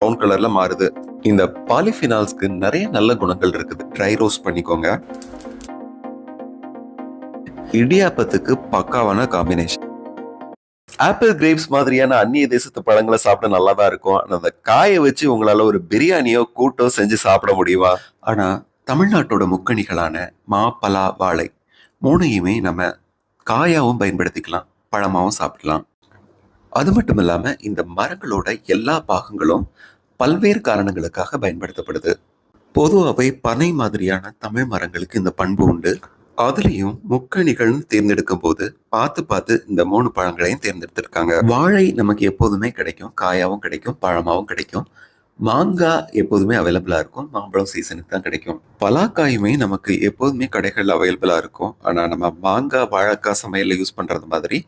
Brown கலர்ல மாறுது. இந்த பாலிஃபினால்ஸ்க்கு நிறைய நல்ல குணங்கள் இருக்குது. ட்ரை ரோஸ்ட் பண்ணிக்கோங்க. இடியாப்பத்துக்கு பக்காவான காம்பினேஷன் ஆப்பிள் கிரேப்ஸ் மாதிரியான அந்நிய தேசத்து பழங்களை சாப்பிட நல்லா தான் இருக்கும். ஆனால் அந்த காயை வச்சு உங்களால ஒரு பிரியாணியோ கூட்டோ செஞ்சு சாப்பிட முடியுமா? ஆனா தமிழ்நாட்டோட முக்கணிகளான மா பலா வாழை மூணையுமே நம்ம காயாவும் பயன்படுத்திக்கலாம் பழமாவும் சாப்பிடலாம். அது மட்டும் இல்லாமல் இந்த மரங்களோட எல்லா பாகங்களும் பல்வேறு காரணங்களுக்காக பயன்படுத்தப்படுது. பொதுவாகவே பனை மாதிரியான தமிழ் மரங்களுக்கு இந்த பண்பு உண்டு. அதுலேயும் முக்கணிகள்னு தேர்ந்தெடுக்கும் போது பார்த்து பார்த்து இந்த மூணு பழங்களையும் தேர்ந்தெடுத்திருக்காங்க. வாழை நமக்கு எப்போதுமே கிடைக்கும் காயாவும் கிடைக்கும் பழமாவும் கிடைக்கும். மாங்காய் எப்போதுமே அவைலபிளாக இருக்கும். மாம்பழம் சீசனுக்கு தான் கிடைக்கும். பலாக்காயுமே நமக்கு எப்போதுமே கடைகளில் அவைலபிளாக இருக்கும். ஆனால் நம்ம மாங்காய் வாழைக்காய் சமையலில் யூஸ் பண்ணுறது மாதிரி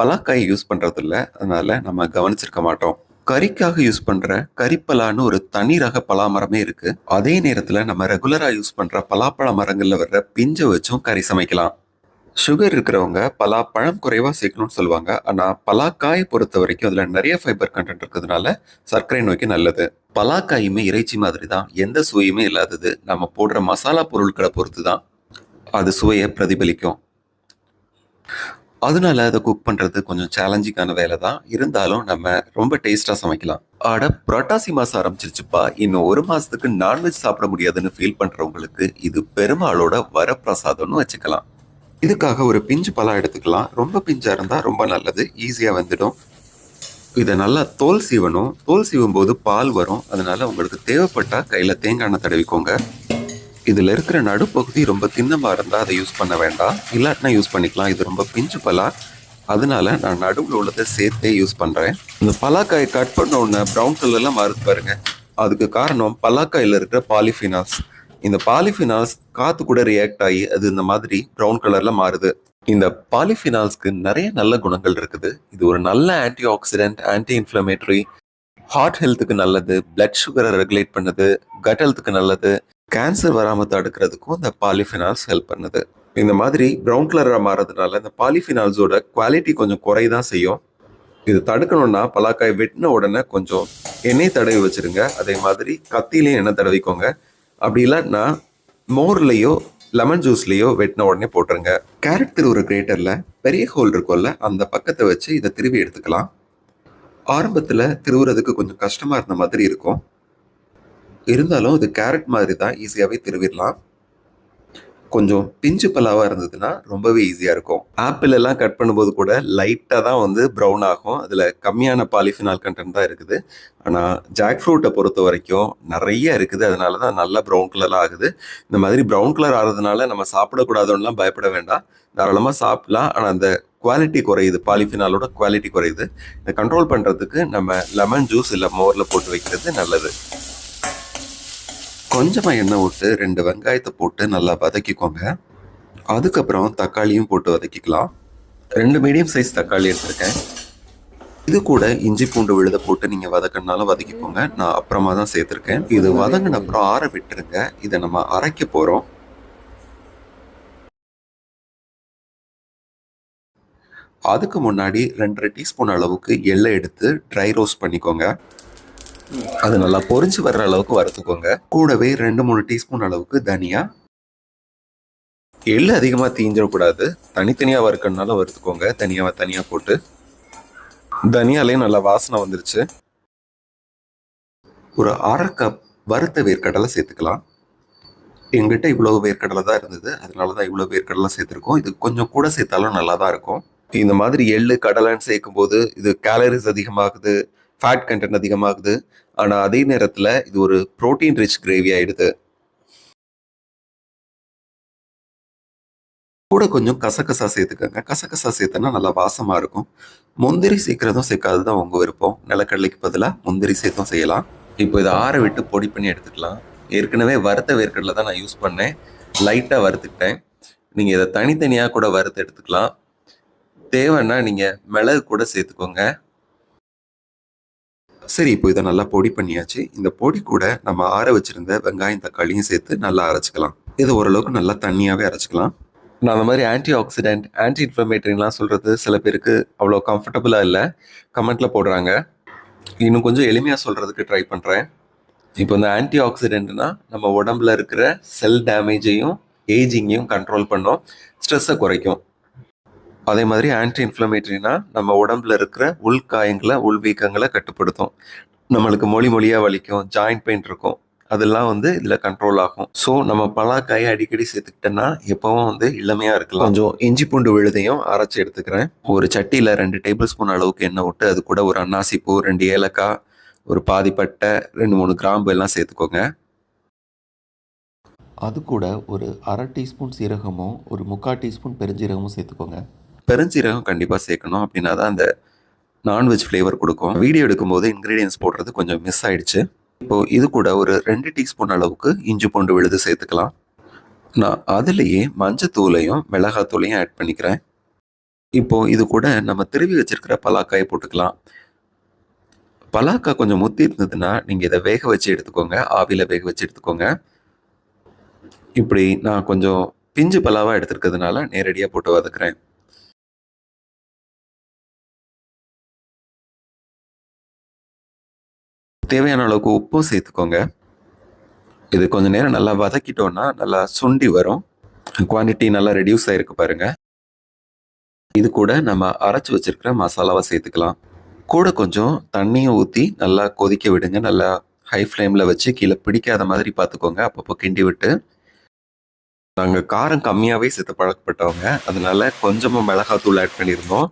பலாக்காயை யூஸ் பண்ணுறது இல்லை அதனால் நம்ம கவனிச்சிருக்க மாட்டோம். கறிக்காக யூஸ் பண்ணுற கறிப்பலான்னு ஒரு தனி ரக பலா மரமே அதே நேரத்தில் நம்ம ரெகுலராக யூஸ் பண்ணுற பலாப்பழ மரங்களில் வர்ற பிஞ்சை வச்சும் கறி சமைக்கலாம். சுகர் இருக்கிறவங்க பலா பழம் குறைவா சேர்க்கணும்னு சொல்லுவாங்க. ஆனால் பலாக்காயை பொறுத்த வரைக்கும் அதில் நிறைய ஃபைபர் கண்டென்ட் இருக்கிறதுனால சர்க்கரை நோய்க்கு நல்லது. பலாக்காயுமே இறைச்சி மாதிரி தான் எந்த சுவையுமே இல்லாதது. நம்ம போடுற மசாலா பொருட்களை பொறுத்து தான் அது சுவையை பிரதிபலிக்கும். அதனால அதை குக் பண்ணுறது கொஞ்சம் சேலஞ்சிங்கான வேலை தான் இருந்தாலும் நம்ம ரொம்ப டேஸ்ட்டாக சமைக்கலாம். ஆட புரட்டாசி மாசம் ஆரம்பிச்சிருச்சுப்பா. இன்னும் ஒரு மாதத்துக்கு நான்வெஜ் சாப்பிட முடியாதுன்னு ஃபீல் பண்ணுறவங்களுக்கு இது பெருமாளோட வரப்பிரசாதம்னு வச்சுக்கலாம். இதுக்காக ஒரு பிஞ்சு பழம் எடுத்துக்கலாம். ரொம்ப பிஞ்சாக இருந்தால் ரொம்ப நல்லது. ஈஸியா வந்துடும். இதை நல்லா தோல் சீவணும். தோல் சீவும் போது பால் வரும். அதனால உங்களுக்கு தேவைப்பட்டா கையில் தேங்காய் எண்ணெய் தடவிக்கோங்க. இதுல இருக்கிற நடுப்பகுதி ரொம்ப திண்ணமாக இருந்தால் அதை யூஸ் பண்ண வேண்டாம். இல்லாட்டினா யூஸ் பண்ணிக்கலாம். இது ரொம்ப பிஞ்சு பலா அதனால நான் நடுவில் உள்ளதை சேர்த்தே யூஸ் பண்றேன். இந்த பலாக்காயை கட் பண்ண உடனே ப்ரௌன் கலர்லாம் மாறுது பாருங்க. அதுக்கு காரணம் பலாக்காயில இருக்கிற பாலிஃபினாஸ் இந்த பாலிஃபினால்ஸ் காத்து கூட ரியாக்ட் ஆகி அது இந்த மாதிரி ப்ரௌன் கலர்ல மாறுது. இந்த பாலிஃபினால்ஸ்க்கு நிறைய நல்ல குணங்கள் இருக்குது. இது ஒரு நல்ல antioxidant anti inflammatory heart ஹெல்த்துக்கு நல்லது பிளட் சுகரை ரெகுலேட் பண்ணுது கட் ஹெல்த்துக்கு நல்லது கேன்சர் வராமல் தடுக்கிறதுக்கும் இந்த பாலிஃபினால்ஸ் ஹெல்ப் பண்ணுது. இந்த மாதிரி ப்ரௌன் கலராக மாறதுனால இந்த பாலிஃபினால்ஸோட குவாலிட்டி கொஞ்சம் குறைதான் செய்யும். இது தடுக்கணும்னா பலாக்காய் வெட்டின உடனே கொஞ்சம் எண்ணெய் தடவி வச்சிருங்க. அதே மாதிரி கத்திலையும் எண்ணெய் தடவிக்கோங்க. அப்படி இல்லைன்னா மோர்லேயோ லெமன் ஜூஸ்லேயோ வெட்டின உடனே போட்டுருங்க. கேரட் திருவுற கிரேட்டரில் பெரிய ஹோல் இருக்கும்ல அந்த பக்கத்தை வச்சு இதை திருவி எடுத்துக்கலாம். ஆரம்பத்தில் திருவுறதுக்கு கொஞ்சம் கஷ்டமாக இருந்த மாதிரி இருக்கும். இருந்தாலும் இது கேரட் மாதிரி தான் ஈஸியாகவே திருவிடலாம். கொஞ்சம் பிஞ்சு பலாவாக இருந்ததுன்னா ரொம்பவே ஈஸியாக இருக்கும். ஆப்பிள் எல்லாம் கட் பண்ணும்போது கூட லைட்டாக தான் வந்து ப்ரௌன் ஆகும். அதில் கம்மியான பாலிஃபினால் கண்டென்ட் தான் இருக்குது. ஆனால் ஜாக் ஃப்ரூட்டை பொறுத்த வரைக்கும் நிறைய இருக்குது. அதனால தான் நல்லா ப்ரௌன் கலர் ஆகுது. இந்த மாதிரி ப்ரௌன் கலர் ஆகிறதுனால நம்ம சாப்பிடக்கூடாதுன்னெலாம் பயப்பட வேண்டாம். தாராளமாக சாப்பிடலாம். ஆனால் அந்த குவாலிட்டி குறையுது. பாலிஃபினாலோட குவாலிட்டி குறையுது. இதை கண்ட்ரோல் பண்ணுறதுக்கு நம்ம லெமன் ஜூஸ் இல்லை மோரில் போட்டு வைக்கிறது நல்லது. கொஞ்சமாக எண்ணெய் விட்டு ரெண்டு வெங்காயத்தை போட்டு நல்லா வதக்கிக்கோங்க. அதுக்கப்புறம் தக்காளியும் போட்டு வதக்கிக்கலாம். ரெண்டு மீடியம் சைஸ் தக்காளி எடுத்திருக்கேன். இது கூட இஞ்சி பூண்டு விழுத போட்டு நீங்கள் வதக்கினாலும் வதக்கிக்கோங்க. நான் அப்புறமா தான் சேர்த்துருக்கேன். இது வதங்கின அப்புறம் ஆற விட்டுருங்க. இதை நம்ம அரைக்க போகிறோம் அதுக்கு முன்னாடி ரெண்டரை டீஸ்பூன் அளவுக்கு எள்ளை எடுத்து ட்ரை ரோஸ்ட் பண்ணிக்கோங்க. அது நல்லா பொரிஞ்சு வர்ற அளவுக்கு வறுத்துக்கோங்க. கூடவே ரெண்டு மூணு டீஸ்பூன் அளவுக்கு தனியா எள்ளு அதிகமாக தீஞ்சிடக்கூடாது. தனித்தனியாக வறுக்கணுனால வறுத்துக்கோங்க. தனியாக தனியாக போட்டு. தனியாலேயும் நல்லா வாசனை வந்துருச்சு. ஒரு அரை கப் வறுத்த வேர்க்கடலை சேர்த்துக்கலாம். எங்கிட்ட இவ்வளோ வேர்க்கடலை தான் இருந்தது. அதனால தான் இவ்வளோ வேர்க்கடலை சேர்த்துருக்கோம். இது கொஞ்சம் கூட சேர்த்தாலும் நல்லா தான் இருக்கும். இந்த மாதிரி எள்ளு கடலைன்னு சேர்க்கும் போது இது கேலரிஸ் அதிகமாகுது. ஃபேட் கண்டென்ட் அதிகமாகுது. ஆனால் அதே நேரத்தில் இது ஒரு ப்ரோட்டீன் ரிச் கிரேவி ஆயிடுது. கூட கொஞ்சம் கசகசா சேர்த்துக்கோங்க. கசகசா சேர்த்தனா நல்லா வாசமாக இருக்கும். முந்திரி சேர்க்கறதும் சேர்க்காது தான் உங்கள் விருப்பம். நிலக்கடலைக்கு பதிலாக முந்திரி சேர்த்தும் செய்யலாம். இப்போ இதை ஆற விட்டு பொடி பண்ணி எடுத்துக்கலாம். ஏற்கனவே வறுத்த வேர்க்கடலை தான் நான் யூஸ் பண்ணேன். லைட்டாக வறுத்துக்கிட்டேன். நீங்கள் இதை தனித்தனியாக கூட வறுத்து எடுத்துக்கலாம். தேவைன்னா நீங்கள் மிளகு கூட சேர்த்துக்கோங்க. சரி இப்போ இதை நல்லா பொடி பண்ணியாச்சு. இந்த பொடி கூட நம்ம ஆற வச்சிருந்த வெங்காயம் தக்காளியும் சேர்த்து நல்லா அரைச்சிக்கலாம். இது ஓரளவுக்கு நல்லா தண்ணியாகவே அரைச்சிக்கலாம். நான் அந்த மாதிரி ஆன்டி ஆக்சிடென்ட் ஆன்டி இன்ஃப்ளமேட்டரிலாம் சொல்கிறது சில பேருக்கு அவ்வளோ கம்ஃபர்டபுளாக இல்லை. கமெண்ட்டில் போடுறாங்க. இன்னும் கொஞ்சம் எளிமையாக சொல்கிறதுக்கு ட்ரை பண்ணுறேன் இப்போ இந்த ஆன்டி ஆக்சிடென்ட்னா நம்ம உடம்புல இருக்கிற செல் டேமேஜையும் ஏஜிங்கையும் கண்ட்ரோல் பண்ணும். ஸ்ட்ரெஸ்ஸை குறைக்கும். அதே மாதிரி ஆன்டி இன்ஃப்ளமேட்டரினா நம்ம உடம்புல இருக்கிற உள்காயங்களை உள்வீக்கங்களை கட்டுப்படுத்தும். நம்மளுக்கு மொழி மொழியாக வலிக்கும் ஜாயிண்ட் பெயின் இருக்கும். அதெல்லாம் வந்து இதில் கண்ட்ரோல் ஆகும். ஸோ நம்ம பலாக்காயை அடிக்கடி சேர்த்துக்கிட்டோன்னா எப்பவும் வந்து இளமையாக இருக்கலாம். கொஞ்சம் இஞ்சி பூண்டு விழுதையும் அரைச்சி எடுத்துக்கிறேன். ஒரு சட்டியில் ரெண்டு டேபிள் ஸ்பூன் அளவுக்கு எண்ணெய் விட்டு அது கூட ஒரு அன்னாசி பூ ரெண்டு ஏலக்காய் ஒரு பாதிப்பட்டை ரெண்டு மூணு கிராம்பு எல்லாம் சேர்த்துக்கோங்க. அது கூட ஒரு அரை டீஸ்பூன் சீரகமும் ஒரு முக்கால் டீஸ்பூன் பெருஞ்சீரகமும் சேர்த்துக்கோங்க. பெருஞ்சீரகம் கண்டிப்பாக சேர்க்கணும் அப்படின்னா தான் அந்த நான்வெஜ் ஃப்ளேவர் கொடுக்கும். வீடியோ எடுக்கும்போது இன்க்ரீடியன்ஸ் போடுறது கொஞ்சம் மிஸ் ஆயிடுச்சு. இப்போது இது கூட ஒரு ரெண்டு டீஸ்பூன் அளவுக்கு இஞ்சி பூண்டு விழுது சேர்த்துக்கலாம். நான் அதுலேயே மஞ்சத்தூளையும் மிளகாத்தூளையும் ஆட் பண்ணிக்கிறேன். இப்போது இது கூட நம்ம திருவி வச்சுருக்கிற பலாக்காயை போட்டுக்கலாம். பலாக்காய் கொஞ்சம் முத்தி இருந்ததுன்னா நீங்கள் இதை வேக வச்சு எடுத்துக்கோங்க. ஆவியில் வேக வச்சு எடுத்துக்கோங்க. இப்படி நான் கொஞ்சம் பிஞ்சு பலாவாக எடுத்துருக்கிறதுனால நேரடியாக போட்டு வதக்குறேன். தேவையான அளவுக்கு உப்பும் சேர்த்துக்கோங்க. இது கொஞ்சம் நேரம் நல்லா வதக்கிட்டோன்னா நல்லா சுண்டி வரும். குவான்டிட்டி நல்லா ரெடியூஸ் ஆகிருக்கு பாருங்கள் இது கூட நம்ம அரைச்சி வச்சிருக்கிற மசாலாவை சேர்த்துக்கலாம். கூட கொஞ்சம் தண்ணியும் ஊற்றி நல்லா கொதிக்க விடுங்க. நல்லா ஹை ஃப்ளேமில் வச்சு கீழே பிடிக்காத மாதிரி பார்த்துக்கோங்க. அப்பப்போ கிண்டி விட்டு. நாங்கள் காரம் கம்மியாகவே சேர்த்து பழக்கப்பட்டவங்க. அதனால கொஞ்சமாக மிளகாத்தூள் ஆட் பண்ணியிருந்தோம்.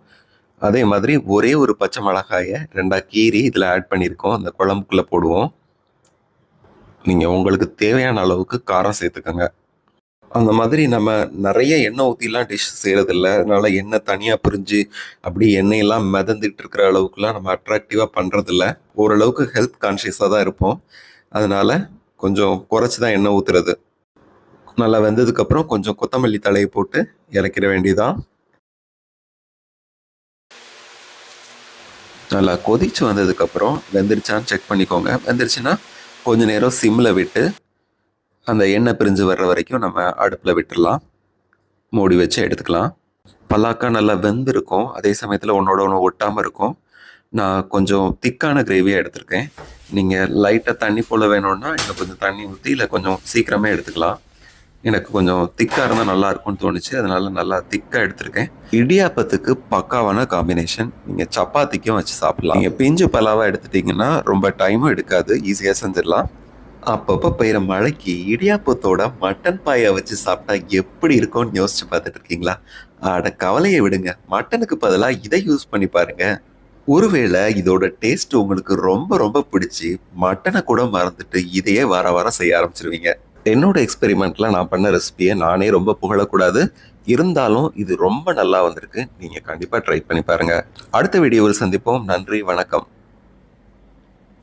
அதே மாதிரி ஒரே ஒரு பச்சை மிளகாயை ரெண்டாக கீறி இதில் ஆட் பண்ணியிருக்கோம். அந்த குழம்புக்குள்ளே போடுவோம். நீங்கள் உங்களுக்கு தேவையான அளவுக்கு காரம் சேர்த்துக்கோங்க. அந்த மாதிரி நம்ம நிறைய எண்ணெய் ஊற்றிலாம் டிஷ் செய்கிறதில்ல அதனால் எண்ணெய் தனியாக பிரிஞ்சு அப்படி எண்ணெயெல்லாம் மிதந்துட்டு இருக்கிற அளவுக்குலாம் நம்ம அட்ராக்டிவாக பண்ணுறதில்ல ஓரளவுக்கு ஹெல்த் கான்ஷியஸாக தான் இருப்போம். அதனால் கொஞ்சம் குறைச்சி தான் எண்ணெய் ஊற்றுறது நல்லா வெந்ததுக்கப்புறம் கொஞ்சம் கொத்தமல்லி தலையை போட்டு இறக்கிட வேண்டியதான் நல்லா கொதிச்சு வந்ததுக்கப்புறம் வெந்துருச்சான்னு செக் பண்ணிக்கோங்க. வெந்துருச்சுன்னா கொஞ்ச நேரம் சிம்மில் விட்டு அந்த எண்ணெய் பிரிஞ்சு வர்ற வரைக்கும் நம்ம அடுப்பில் விட்டுடலாம் மூடி வச்சு எடுத்துக்கலாம். பல்லாக்கா நல்லா வெந்திருக்கும். அதே சமயத்தில் ஒன்றோட ஒன்று ஒட்டாமல் இருக்கும். நான் கொஞ்சம் திக்கான கிரேவியாக எடுத்திருக்கேன். நீங்கள் லைட்டாக தண்ணி போல் வேணும்னா இன்னும் கொஞ்சம் தண்ணி ஊற்றி இல்லை கொஞ்சம் சீக்கிரமே எடுத்துக்கலாம். எனக்கு கொஞ்சம் திக்காக இருந்தால் நல்லா இருக்கும்னு தோணுச்சு. அதனால நல்லா திக்காக எடுத்திருக்கேன். இடியாப்பத்துக்கு பக்காவான காம்பினேஷன் நீங்கள் சப்பாத்திக்கும் வச்சு சாப்பிடலாம். நீங்கள் பிஞ்சு பலாவாக எடுத்துட்டிங்கன்னா ரொம்ப டைமும் எடுக்காது. ஈஸியாக செஞ்சிடலாம். அப்பப்போ பெய்கிற மழைக்கு இடியாப்பத்தோட மட்டன் பாயை வச்சு சாப்பிட்டா எப்படி இருக்கும்னு யோசிச்சு பார்த்துட்டு இருக்கீங்களா? அட கவலையை விடுங்க. மட்டனுக்கு பதிலாக இதை யூஸ் பண்ணி பாருங்க. ஒருவேளை இதோட டேஸ்ட் உங்களுக்கு ரொம்ப ரொம்ப பிடிச்சி மட்டனை கூட மறந்துட்டு இதையே வார வாரம் செய்ய ஆரம்பிச்சிருவீங்க. என்னோட எக்ஸ்பெரிமெண்ட்டில் நான் பண்ண ரெசிபியை நானே ரொம்ப புகழக்கூடாது. இருந்தாலும் இது ரொம்ப நல்லா வந்திருக்கு. நீங்கள் கண்டிப்பாக ட்ரை பண்ணி பாருங்க. அடுத்த வீடியோவில் சந்திப்போம். நன்றி வணக்கம்.